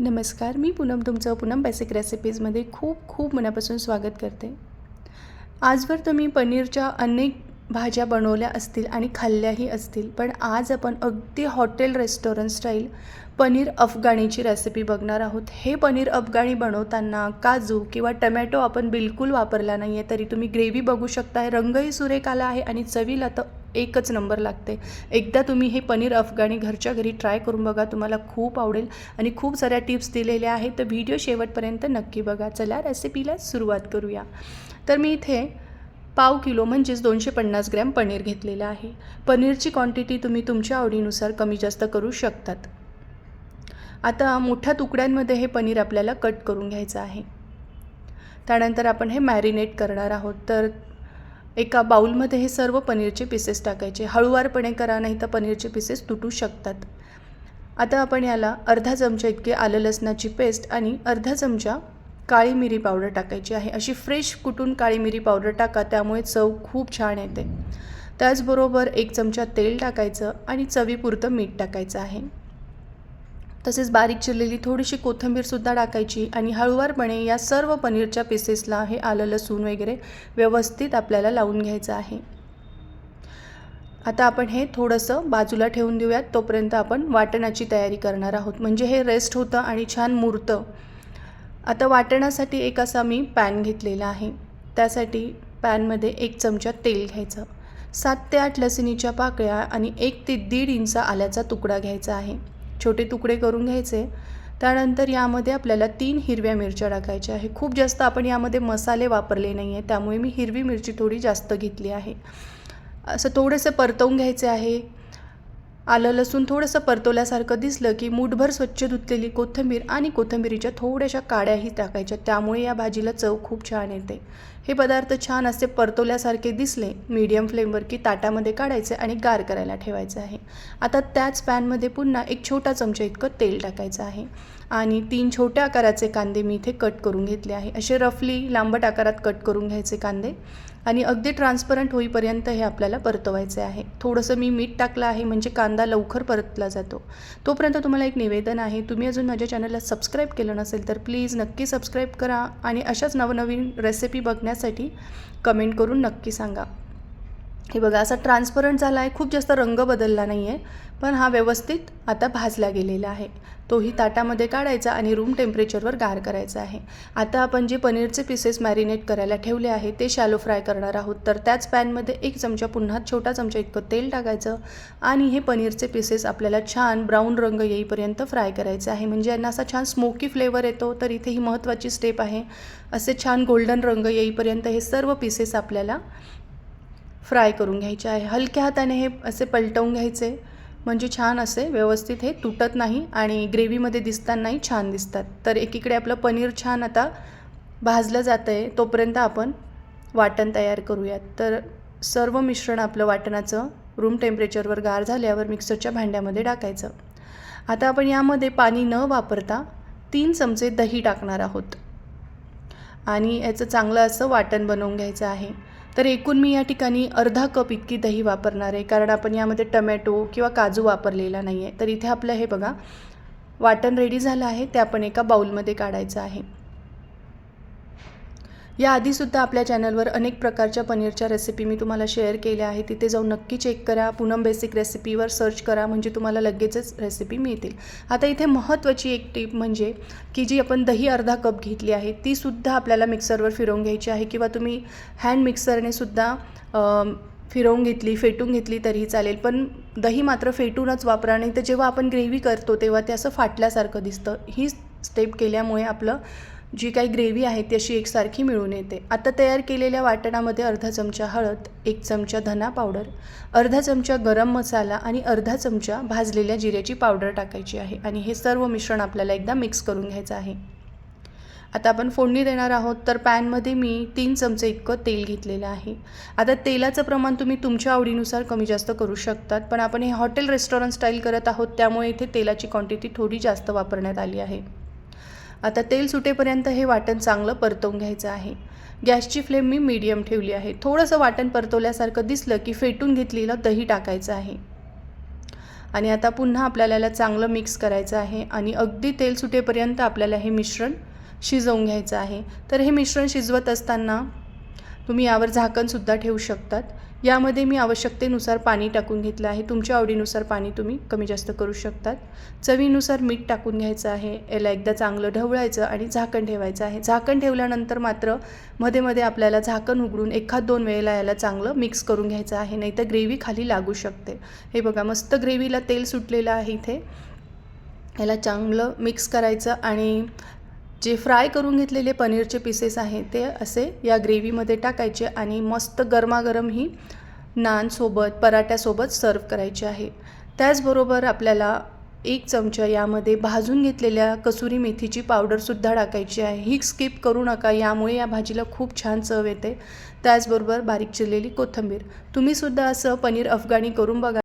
नमस्कार मी पूनम तुमचं पूनम बेसिक रेसिपीजमध्ये खूप खूप मनापासून स्वागत करते. आजवर तुम्ही पनीरच्या अनेक भाज्या बनवल्या असतील आणि खाल्ल्याही असतील पण आज आपण अगदी हॉटेल रेस्टॉरंट स्टाईल पनीर अफगाणीची रेसिपी बघणार आहोत. हे पनीर अफगाणी बनवताना काजू किंवा टमॅटो आपण बिलकुल वापरला नाही आहे तरी तुम्ही ग्रेव्ही बघू शकता रंगही सुरेख आला आहे आणि चवीला तर एकच नंबर लागते. एकदा तुम्ही हे पनीर अफगाणी घरच्या घरी ट्राय करून बघा तुम्हाला खूप आवडेल आणि खूप साऱ्या टिप्स दिलेल्या आहेत. तर व्हिडिओ शेवटपर्यंत नक्की बघा. चला रेसिपीला सुरुवात करूया. तर मी इथे पाव किलो म्हणजेच दोनशे पन्नास ग्रॅम पनीर घेतलेलं आहे. पनीरची क्वांटिटी तुम्ही तुमच्या आवडीनुसार कमी जास्त करू शकतात. आता मोठ्या तुकड्यांमध्ये हे पनीर आपल्याला कट करून घ्यायचं आहे. त्यानंतर आपण हे मॅरिनेट करणार आहोत. तर एका बाऊलमध्ये हे सर्व पनीरचे पीसेस टाकायचे. हळूवारपणे करा नाही तर पनीरचे पीसेस तुटू शकतात. आता आपण याला अर्धा चमचा इतके आलं लसणाची पेस्ट आणि अर्धा चमचा काळी मिरी पावडर टाकायची आहे. अशी फ्रेश कुटून काळी मिरी पावडर टाका त्यामुळे चव खूप छान येते. त्याचबरोबर एक चमचा तेल टाकायचं आणि चवीपुरतं मीठ टाकायचं आहे. तसेच बारीक चिरलेली थोडीशी कोथिंबीरसुद्धा टाकायची आणि हळूवारपणे या सर्व पनीरच्या पीसेसला हे आलं लसूण वगैरे व्यवस्थित आपल्याला लावून घ्यायचं आहे. आता आपण हे थोडंसं बाजूला ठेवून देऊयात. तोपर्यंत आपण वाटणाची तयारी करणार आहोत. म्हणजे हे रेस्ट होतं आणि छान मुरतं. आता वाटणासाठी एक असा मी पॅन घेतलेला आहे. त्यासाठी पॅनमध्ये एक चमचा तेल घ्यायचं. सात ते आठ लसणीच्या पाकळ्या आणि एक ते दीड इंच आल्याचा तुकडा घ्यायचा आहे. छोटे तुकडे करून घ्यायचे. त्यानंतर यामध्ये आपल्याला तीन हिरव्या मिरच्या टाकायच्या आहे खूप जास्त आपण यामध्ये मसाले वापरले नाही आहे त्यामुळे मी हिरवी मिरची थोडी जास्त घेतली आहे. असं थोडंसं परतवून घ्यायचे आहे. आलं लसूण थोडंसं परतवल्यासारखं दिसलं की मूठभर स्वच्छ धुतलेली कोथिंबीर आणि कोथिंबीरीच्या थोड्याशा काड्याही टाकायच्या. त्यामुळे या भाजीला चव खूप छान येते. हे पदार्थ छान असे परतवल्यासारखे दिसले मीडियम फ्लेमवर की ताटामध्ये काढायचे आणि गार करायला ठेवायचं आहे. आता त्याच पॅनमध्ये पुन्हा एक छोटा चमचा इतकं तेल टाकायचं आहे. आणि तीन छोट्या आकाराचे कांदे मी इथे कट करून घेतले आहे. असे रफली लांबट आकारात कट करून घ्यायचे कांदे. आणि अगदी ट्रान्सपरंट होईपर्यंत हे आपल्याला परतवायचे आहे. थोडंसं मी मीठ टाकलं आहे म्हणजे कांदा लवकर परतला जातो. तोपर्यंत तुम्हाला एक निवेदन आहे तुम्ही अजून माझ्या चॅनलला सबस्क्राईब केलं नसेल तर प्लीज नक्की सबस्क्राईब करा आणि अशाच नवनवीन रेसिपी बघण्यासाठी कमेंट करून नक्की सांगा. हे बघा असा ट्रान्सपरंट झाला आहे खूप जास्त रंग बदलला नाही आहे पण हा व्यवस्थित आता भाजला गेलेला आहे. तोही ताटामध्ये काढायचा आणि रूम टेम्परेचरवर गार करायचा आहे. आता आपण जे पनीरचे पीसेस मॅरिनेट करायला ठेवले आहे ते शॅलो फ्राय करणार आहोत. तर त्याच पॅनमध्ये एक चमचा पुन्हा छोटा चमचा इतकं तेल टाकायचं आणि हे पनीरचे पीसेस आपल्याला छान ब्राऊन रंग येईपर्यंत फ्राय करायचं आहे. म्हणजे यांना असा छान स्मोकी फ्लेवर येतो तर इथे ही महत्त्वाची स्टेप आहे. असे छान गोल्डन रंग येईपर्यंत हे सर्व पीसेस आपल्याला फ्राय करून घ्यायचे आहे. हलक्या हाताने हे असे पलटवून घ्यायचे. म्हणजे छान असे व्यवस्थित हे तुटत नाही आणि ग्रेव्हीमध्ये दिसतानाही छान दिसतात. तर एकीकडे आपलं पनीर छान आता भाजलं जातं आहे तोपर्यंत आपण वाटण तयार करूयात. तर सर्व मिश्रण आपलं वाटणाचं रूम टेम्परेचरवर गार झाल्यावर मिक्सरच्या भांड्यामध्ये टाकायचं. आता आपण यामध्ये पाणी न वापरता तीन चमचे दही टाकणार आहोत. आणि याचं चांगलं असं वाटण बनवून घ्यायचं आहे. तर एकूण मी या ठिकाणी अर्धा कप इतकी दही वापरणार आहे कारण आपण यामध्ये टमॅटो किंवा काजू वापरलेला नाही आहे तर इथे आपलं हे बघा वाटण रेडी झालं आहे ते आपण एका बाऊलमध्ये काढायचं आहे. याआधीसुद्धा आपल्या चॅनलवर अनेक प्रकारच्या पनीरच्या रेसिपी मी तुम्हाला शेअर केल्या आहे तिथे जाऊन नक्की चेक करा. पूनम बेसिक रेसिपीवर सर्च करा म्हणजे तुम्हाला लगेचच रेसिपी मिळतील. आता इथे महत्त्वाची एक टीप म्हणजे की जी आपण दही अर्धा कप घेतली आहे तीसुद्धा आपल्याला मिक्सरवर फिरवून घ्यायची आहे किंवा तुम्ही हँड मिक्सरने सुद्धा फिरवून घेतली फेटून घेतली तरीही चालेल. पण दही मात्र फेटूनच वापरा नाही तर जेव्हा आपण ग्रेव्ही करतो तेव्हा ते असं फाटल्यासारखं दिसतं. ही स्टेप केल्यामुळे आपलं जी काही ग्रेव्ही आहे ती अशी एकसारखी मिळून येते. आता तयार केलेल्या वाटणामध्ये अर्धा चमचा हळद एक चमचा धना पावडर अर्धा चमचा गरम मसाला आणि अर्धा चमचा भाजलेल्या जिऱ्याची पावडर टाकायची आहे आणि हे सर्व मिश्रण आपल्याला एकदा मिक्स करून घ्यायचं आहे. आता आपण फोडणी देणार आहोत तर पॅनमध्ये मी तीन चमचे इतकं तेल घेतलेलं आहे. आता तेलाचं प्रमाण तुम्ही तुमच्या आवडीनुसार कमी जास्त करू शकतात पण आपण हे हॉटेल रेस्टॉरंट स्टाईल करत आहोत त्यामुळे इथे तेलाची क्वांटिटी थोडी जास्त वापरण्यात आली आहे. आता तेल सुटेपर्यंत हे वाटण चांगलं परतवून घ्यायचं आहे. गॅसची फ्लेम मी मीडियम ठेवली आहे. थोडंसं वाटण परतवल्यासारखं दिसलं की फेटून घेतलेलं दही टाकायचं आहे. आणि आता पुन्हा आपल्याला याला चांगलं मिक्स करायचं आहे आणि अगदी तेल सुटेपर्यंत आपल्याला हे मिश्रण शिजवून घ्यायचं आहे. तर हे मिश्रण शिजवत असताना तुम्ही यावर झाकणसुद्धा ठेवू शकतात. यामध्ये मी आवश्यकतेनुसार पाणी टाकून घेतलं आहे. तुमच्या आवडीनुसार पाणी तुम्ही कमी जास्त करू शकतात. चवीनुसार मीठ टाकून घ्यायचं आहे. याला एकदा चांगलं ढवळायचं आणि झाकण ठेवायचं आहे. झाकण ठेवल्यानंतर मात्रमध्ये मध्ये आपल्याला झाकण उघडून एखाद दोन वेळेला याला चांगलं मिक्स करून घ्यायचं आहे. नाही तर ग्रेव्ही खाली लागू शकते. हे बघा मस्त ग्रेव्हीला तेल सुटलेलं आहे इथे. याला चांगलं मिक्स करायचं आणि जे फ्राय करून घेतलेले पनीरचे पीसेस आहेत ते असे या ग्रेव्हीमध्ये टाकायचे आणि मस्त गरमागरम ही नानसोबत पराठ्यासोबत सर्व करायचे आहे. त्याचबरोबर आपल्याला एक चमचा यामध्ये भाजून घेतलेल्या कसुरी मेथीची पावडरसुद्धा टाकायची आहे. ही स्किप करू नका यामुळे या भाजीला खूप छान चव येते. त्याचबरोबर बारीक चिरलेली कोथिंबीर. तुम्हीसुद्धा असं पनीर अफगाणी करून बघा.